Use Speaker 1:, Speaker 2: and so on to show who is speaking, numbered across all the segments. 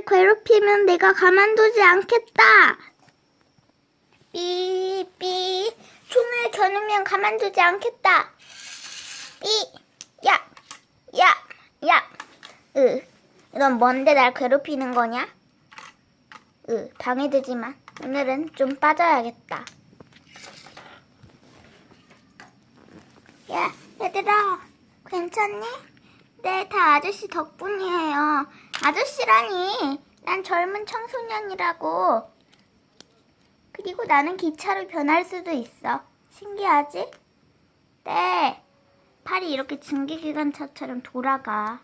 Speaker 1: 괴롭히면 내가 가만두지 않겠다. 삐삐 총을 겨누면 가만두지 않겠다. 삐, 야, 야, 야. 으, 넌 뭔데 날 괴롭히는 거냐? 으, 방해되지 만 오늘은 좀 빠져야겠다. 야, 얘들아, 괜찮니? 네, 다 아저씨 덕분이에요. 아저씨라니, 난 젊은 청소년이라고. 그리고 나는 기차로 변할 수도 있어. 신기하지? 네, 팔이 이렇게 증기기관차처럼 돌아가.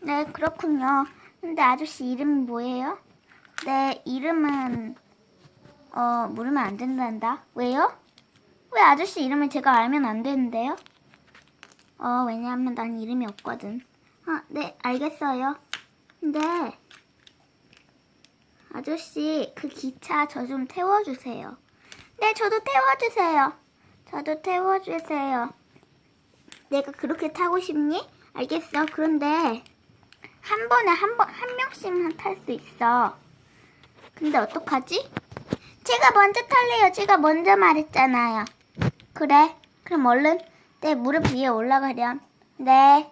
Speaker 1: 네, 그렇군요. 근데 아저씨 이름이 뭐예요? 네, 이름은, 어, 모르면 안 된단다. 왜요? 왜 아저씨 이름을 제가 알면 안 되는데요? 어, 왜냐하면 난 이름이 없거든. 아, 네, 알겠어요. 근데, 아저씨, 그 기차 저 좀 태워주세요. 네, 저도 태워주세요. 저도 태워주세요. 내가 그렇게 타고 싶니? 알겠어. 그런데, 한 번에 한 번, 한 명씩만 탈 수 있어. 근데 어떡하지? 제가 먼저 탈래요. 제가 먼저 말했잖아요. 그래. 그럼 얼른 내 무릎 위에 올라가렴. 네.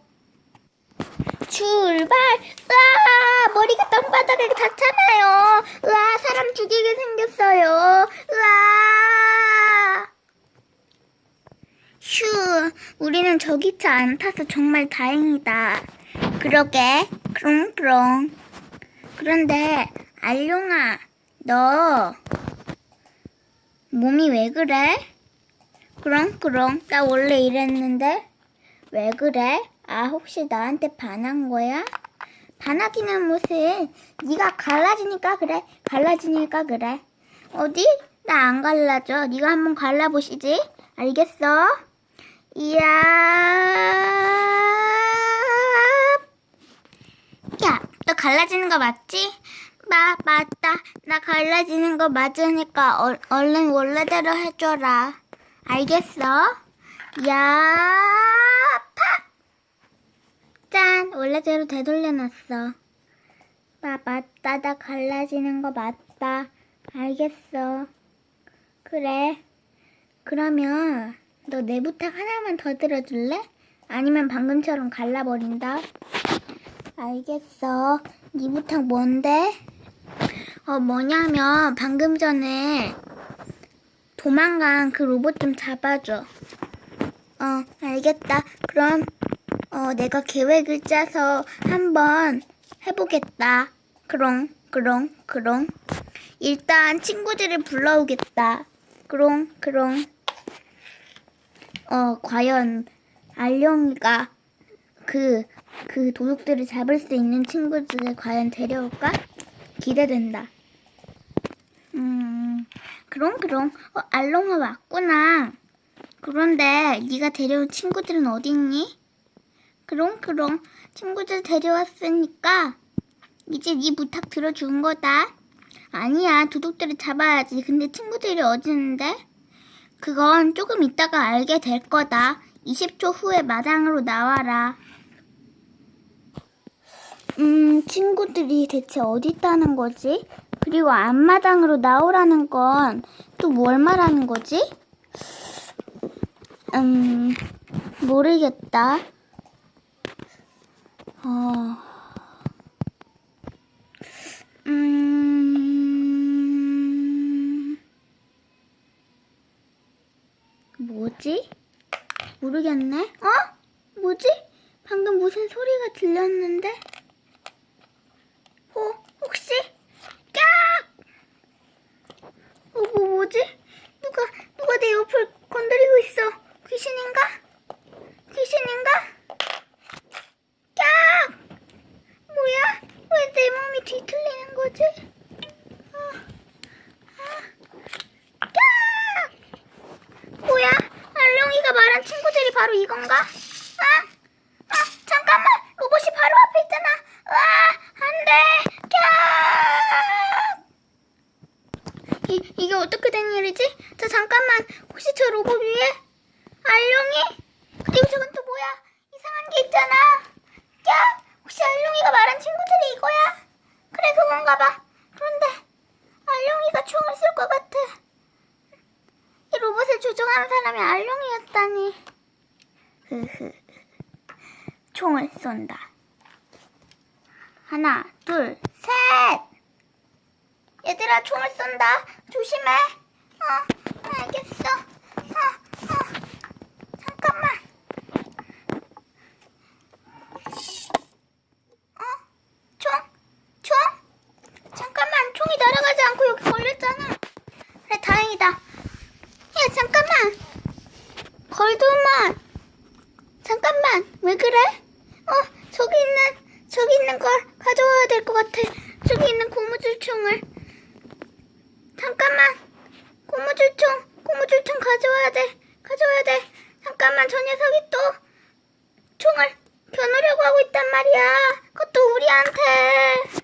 Speaker 1: 출발! 으아! 머리가 땅바닥에 닿잖아요. 으아! 사람 죽이게 생겼어요. 으아! 휴, 우리는 저 기차 안 타서 정말 다행이다. 그러게, 그렁그렁. 그런데, 알룡아, 너, 몸이 왜 그래? 그렁그렁, 나 원래 이랬는데? 왜 그래? 아, 혹시 나한테 반한 거야? 반하기는 무슨, 네가 갈라지니까 그래. 갈라지니까 그래. 어디? 나 안 갈라져. 네가 한번 갈라보시지. 알겠어? 이야. 야, 너 갈라지는 거 맞지? 마, 맞다. 나 갈라지는 거 맞으니까 얼, 얼른 원래대로 해줘라. 알겠어? 야! 원래대로 되돌려놨어. 마, 맞다. 나 갈라지는 거 맞다. 알겠어. 그래. 그러면 너 내 부탁 하나만 더 들어줄래? 아니면 방금처럼 갈라버린다. 알겠어. 네 부탁 뭔데? 어, 뭐냐면 방금 전에 도망간 그 로봇 좀 잡아줘. 어, 알겠다. 그럼 어, 내가 계획을 짜서 한번 해보겠다. 그롱, 그롱, 그롱. 일단 친구들을 불러오겠다. 그롱, 그롱. 어, 과연 알룡이가 그, 그 도둑들을 잡을 수 있는 친구들을 과연 데려올까? 기대된다. 음, 그럼 그럼. 어, 알롱아 왔구나. 그런데 네가 데려온 친구들은 어디 있니? 그럼 그럼. 친구들 데려왔으니까 이제 네 부탁 들어준 거다. 아니야, 도둑들을 잡아야지. 근데 친구들이 어디 있는데? 그건 조금 있다가 알게 될 거다. 20초 후에 마당으로 나와라. 음, 친구들이 대체 어디 있다는 거지? 그리고 앞마당으로 나오라는 건 또 뭘 말하는 거지? 음, 모르겠다. 어, 음, 뭐지? 모르겠네. 어? 뭐지? 방금 무슨 소리가 들렸는데? 어, 혹시? 깍! 어, 뭐, 뭐지? 누가, 누가 내 옆을 건드리고 있어? 귀신인가? 귀신인가? 깍! 뭐야? 왜 내 몸이 거지? 아, 아, 깍! 뭐야? 알룡이가 말한 친구들이 바로 이건가? 아, 아, 잠깐만! 로봇이 바로 앞에 있잖아! 와, 안 돼! 캬! 이, 이게 어떻게 된 일이지? 저 잠깐만! 혹시 저 로봇 위에? 알룡이? 그리고 저건 또 뭐야? 이상한 게 있잖아! 야! 혹시 알룡이가 말한 친구 친구들이 이거야? 그래, 그건가 봐. 그런데 알룡이가 총을 쏠 것 같아. 이 로봇을 조종하는 사람이 알룡이었다니. 흐흐. 총을 쏜다. 하나, 둘, 셋! 얘들아, 총을 쏜다. 조심해. 어, 알겠어. 어, 어. 잠깐만. 어? 총? 총? 잠깐만, 총이 날아가지 않고 여기 걸렸잖아. 그래, 다행이다. 야, 잠깐만. 걸두만. 잠깐만, 왜 그래? 어, 저기 있는, 저기 있는 걸 가져와야 될 것 같아. 저기 있는 고무줄총을. 잠깐만, 고무줄총, 고무줄총 가져와야 돼. 가져와야 돼. 잠깐만, 저 녀석이 또 총을 겨누려고 하고 있단 말이야. 그것도 우리한테.